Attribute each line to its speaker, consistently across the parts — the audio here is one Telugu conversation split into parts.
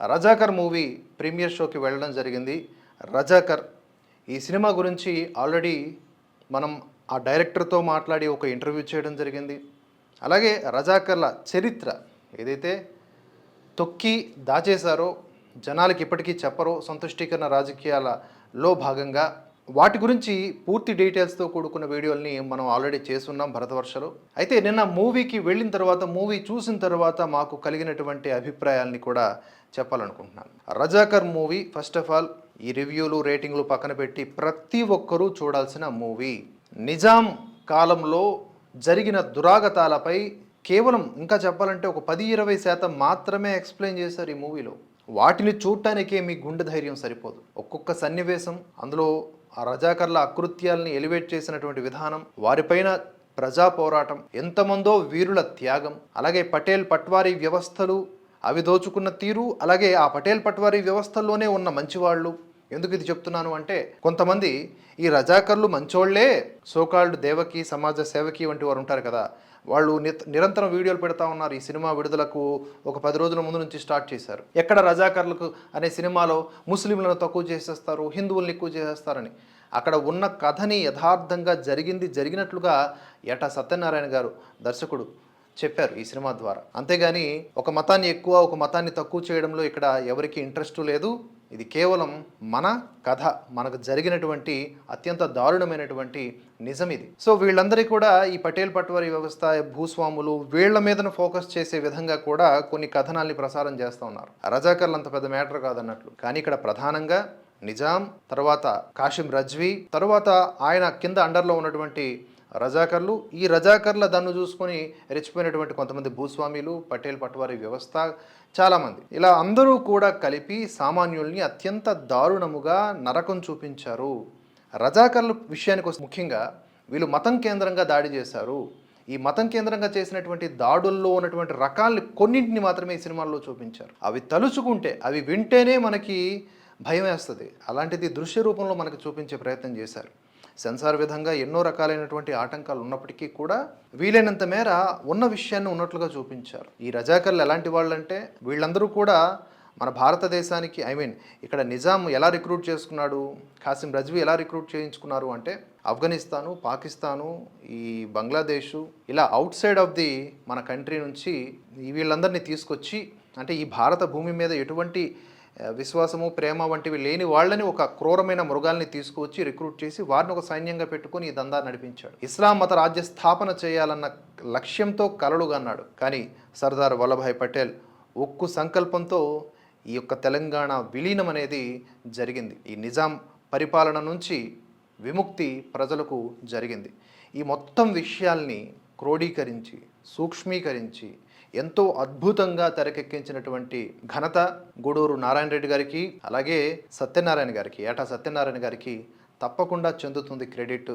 Speaker 1: రజాకర్ మూవీ ప్రీమియర్ షోకి వెళ్ళడం జరిగింది. రజాకర్ ఈ సినిమా గురించి ఆల్రెడీ మనం ఆ డైరెక్టర్తో మాట్లాడి ఒక ఇంటర్వ్యూ చేయడం జరిగింది. అలాగే రజాకర్ల చరిత్ర ఏదైతే తొక్కి దాచేశారో జనాలకి ఇప్పటికీ చెప్పరో సంతుష్టీకరణ రాజకీయాలలో భాగంగా వాటి గురించి పూర్తి డీటెయిల్స్తో కూడుకున్న వీడియోల్ని మనం ఆల్రెడీ చేస్తున్నాం భరతవర్షలో అయితే నిన్న మూవీకి వెళ్ళిన తర్వాత మూవీ చూసిన తర్వాత మాకు కలిగినటువంటి అభిప్రాయాల్ని కూడా చెప్పాలనుకుంటున్నాను. Razakar movie first of all ఈ రివ్యూలు రేటింగ్లు పక్కన పెట్టి ప్రతి ఒక్కరూ చూడాల్సిన మూవీ. నిజాం కాలంలో జరిగిన దురాగతాలపై కేవలం ఇంకా చెప్పాలంటే ఒక పది ఇరవై శాతం మాత్రమే ఎక్స్ప్లెయిన్ చేశారు ఈ మూవీలో. వాటిని చూడటానికే మీ గుండె ధైర్యం సరిపోదు. ఒక్కొక్క సన్నివేశం అందులో ఆ రజాకర్ల అకృత్యాల్ని ఎలివేట్ చేసినటువంటి విధానం వారిపైన ప్రజా పోరాటం ఎంతమందో వీరుల త్యాగం అలాగే పటేల్ పట్వారీ వ్యవస్థలు అవి దోచుకున్న తీరు అలాగే ఆ పటేల్ పట్వారీ వ్యవస్థల్లోనే ఉన్న మంచివాళ్ళు ఎందుకు ఇది చెప్తున్నాను అంటే కొంతమంది ఈ రజాకర్లు మంచోళ్ళే సోకాల్డ్ దేవకి సమాజ సేవకి వంటి వారు ఉంటారు కదా. వాళ్ళు నిరంతరం వీడియోలు పెడతా ఉన్నారు. ఈ సినిమా విడుదలకు ఒక పది రోజుల ముందు నుంచి స్టార్ట్ చేశారు. ఎక్కడ రజాకర్లకు అనే సినిమాలో ముస్లింలను తక్కువ చేసేస్తారు హిందువులను ఎక్కువ చేసేస్తారని. అక్కడ ఉన్న కథని యథార్థంగా జరిగింది జరిగినట్లుగా ఎటా సత్యనారాయణ గారు దర్శకుడు చెప్పారు ఈ సినిమా ద్వారా. అంతేగాని ఒక మతాన్ని ఎక్కువ ఒక మతాన్ని తక్కువ చేయడంలో ఇక్కడ ఎవరికి ఇంట్రెస్ట్ లేదు. ఇది కేవలం మన కథ మనకు జరిగినటువంటి అత్యంత దారుణమైనటువంటి నిజం ఇది. సో వీళ్ళందరికీ కూడా ఈ పటేల్ పట్వారి వ్యవస్థ భూస్వాములు వీళ్ళ మీదను ఫోకస్ చేసే విధంగా కూడా కొన్ని కథనాల్ని ప్రసారం చేస్తూ ఉన్నారు. రజాకర్లు అంత పెద్ద మ్యాటర్ కాదన్నట్లు. కానీ ఇక్కడ ప్రధానంగా నిజాం తర్వాత కాషిం రజ్వీ తర్వాత ఆయన కింద అండర్లో ఉన్నటువంటి రజాకర్లు ఈ రజాకర్ల దన్ను చూసుకొని రెచ్చిపోయినటువంటి కొంతమంది భూస్వామీలు పటేల్ పట్టువారి వ్యవస్థ చాలామంది. ఇలా అందరూ కూడా కలిపి సామాన్యుల్ని అత్యంత దారుణముగా నరకం చూపించారు. రజాకర్ల విషయానికి ముఖ్యంగా వీళ్ళు మతం కేంద్రంగా దాడి చేశారు. ఈ మతం కేంద్రంగా చేసినటువంటి దాడుల్లో ఉన్నటువంటి రకాల్ని కొన్నింటిని మాత్రమే ఈ సినిమాల్లో చూపించారు. అవి తలుచుకుంటే అవి వింటేనే మనకి భయం వేస్తుంది. అలాంటిది దృశ్య రూపంలో మనకు చూపించే ప్రయత్నం చేశారు. సెన్సార్ విధంగా ఎన్నో రకాలైనటువంటి ఆటంకాలు ఉన్నప్పటికీ కూడా వీలైనంత మేర ఉన్న విషయాన్ని ఉన్నట్లుగా చూపించారు. ఈ రజాకర్లు ఎలాంటి వాళ్ళంటే వీళ్ళందరూ కూడా మన భారతదేశానికి ఐ మీన్ ఇక్కడ నిజాం ఎలా రిక్రూట్ చేసుకున్నాడు ఖాసిం రజ్వీ ఎలా రిక్రూట్ చేయించుకున్నారు అంటే ఆఫ్ఘనిస్తాను పాకిస్తాను ఈ బంగ్లాదేశు ఇలా అవుట్ సైడ్ ఆఫ్ ది మన కంట్రీ నుంచి వీళ్ళందరినీ తీసుకొచ్చి అంటే ఈ భారత భూమి మీద ఎటువంటి విశ్వాసము ప్రేమ వంటివి లేని వాళ్ళని ఒక క్రూరమైన మృగాల్ని తీసుకువచ్చి రిక్రూట్ చేసి వారిని ఒక సైన్యంగా పెట్టుకుని ఈ దందా నడిపించాడు. ఇస్లాం మత రాజ్య స్థాపన చేయాలన్న లక్ష్యంతో కలలుగన్నాడు కానీ సర్దార్ వల్లభాయ్ పటేల్ ఉక్కు సంకల్పంతో ఈ యొక్క తెలంగాణ విలీనం అనేది జరిగింది. ఈ నిజాం పరిపాలన నుంచి విముక్తి ప్రజలకు జరిగింది. ఈ మొత్తం విషయాల్ని క్రోడీకరించి సూక్ష్మీకరించి ఎంతో అద్భుతంగా తెరకెక్కించినటువంటి ఘనత గూడూరు నారాయణ రెడ్డి గారికి అలాగే సత్యనారాయణ గారికి ఏటా సత్యనారాయణ గారికి తప్పకుండా చెందుతుంది క్రెడిట్.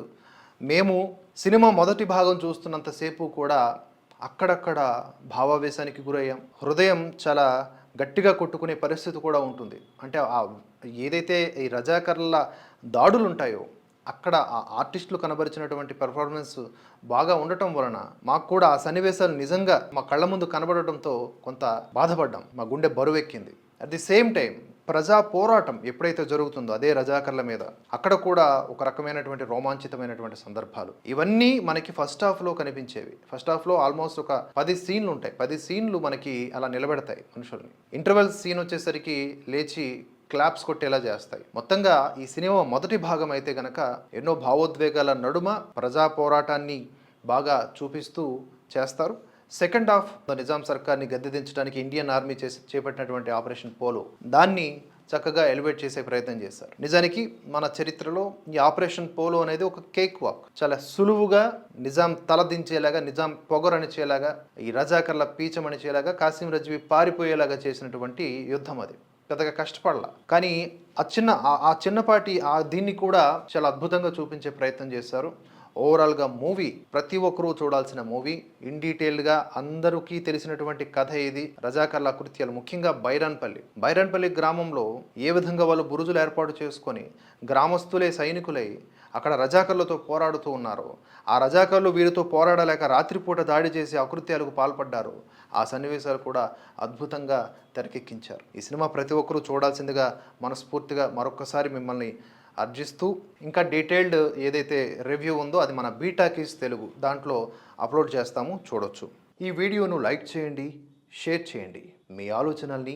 Speaker 1: మేము సినిమా మొదటి భాగం చూస్తున్నంతసేపు కూడా అక్కడక్కడ భావావేశానికి గురయ్యాం. హృదయం చాలా గట్టిగా కొట్టుకునే పరిస్థితి కూడా ఉంటుంది. అంటే ఏదైతే ఈ రజాకర్ల దాడులు ఉంటాయో అక్కడ ఆ ఆర్టిస్టులు కనబరిచినటువంటి పెర్ఫార్మెన్స్ బాగా ఉండటం వలన మాకు కూడా ఆ సన్నివేశాలు నిజంగా మా కళ్ళ ముందు కనబడటంతో కొంత బాధపడ్డాం. మా గుండె బరువెక్కింది. అట్ ది సేమ్ టైం ప్రజా పోరాటం ఎప్పుడైతే జరుగుతుందో అదే రజాకర్ల మీద అక్కడ కూడా ఒక రకమైనటువంటి రోమాంచితమైనటువంటి సందర్భాలు. ఇవన్నీ మనకి ఫస్ట్ హాఫ్లో కనిపించేవి. ఫస్ట్ హాఫ్లో ఆల్మోస్ట్ ఒక పది సీన్లు ఉంటాయి. పది సీన్లు మనకి అలా నిలబెడతాయి మనుషుల్ని. ఇంటర్వెల్ సీన్ వచ్చేసరికి లేచి క్లాప్స్ కొట్టేలా చేస్తాయి. మొత్తంగా ఈ సినిమా మొదటి భాగం అయితే గనక ఎన్నో భావోద్వేగాల నడుమ ప్రజా పోరాటాన్ని బాగా చూపిస్తూ చేస్తారు. సెకండ్ హాఫ్ నిజాం సర్కార్ని గద్దెదించడానికి ఇండియన్ ఆర్మీ చేసి చేపట్టినటువంటి ఆపరేషన్ పోలో దాన్ని చక్కగా ఎలివేట్ చేసే ప్రయత్నం చేశారు. నిజానికి మన చరిత్రలో ఈ ఆపరేషన్ పోలో అనేది ఒక కేక్ వాక్. చాలా సులువుగా నిజాం తలదించేలాగా నిజాం పొగరనిచేలాగా ఈ రజాకర్ల పీచమనిచేలాగా కాసిం రజ్వి పారిపోయేలాగా చేసినటువంటి యుద్ధం అది. పెద్దగా కష్టపడాల. కానీ ఆ చిన్న ఆ- ఆ చిన్నపాటి ఆ దీన్ని కూడా చాలా అద్భుతంగా చూపించే ప్రయత్నం చేశారు. ఓవరాల్గా మూవీ ప్రతి ఒక్కరూ చూడాల్సిన మూవీ. ఇన్ డీటెయిల్డ్గా అందరికీ తెలిసినటువంటి కథ ఇది. రజాకర్ల కృత్యాలు ముఖ్యంగా బైరాన్పల్లి. బైరాన్పల్లి గ్రామంలో ఏ విధంగా వాళ్ళు బురుజులు ఏర్పాటు చేసుకొని గ్రామస్తులే సైనికులై అక్కడ రజాకర్లతో పోరాడుతూ ఉన్నారు. ఆ రజాకర్లు వీరితో పోరాడలేక రాత్రిపూట దాడి చేసి అకృత్యాలకు పాల్పడ్డారు. ఆ సన్నివేశాలు కూడా అద్భుతంగా తెరకెక్కించారు. ఈ సినిమా ప్రతి ఒక్కరూ చూడాల్సిందిగా మనస్ఫూర్తిగా మరొకసారి మిమ్మల్ని అర్జిస్తూ ఇంకా డీటెయిల్డ్ ఏదైతే రివ్యూ ఉందో అది మన బీటాకీస్ తెలుగు దాంట్లో అప్లోడ్ చేస్తాము చూడొచ్చు. ఈ వీడియోను లైక్ చేయండి షేర్ చేయండి. మీ ఆలోచనల్ని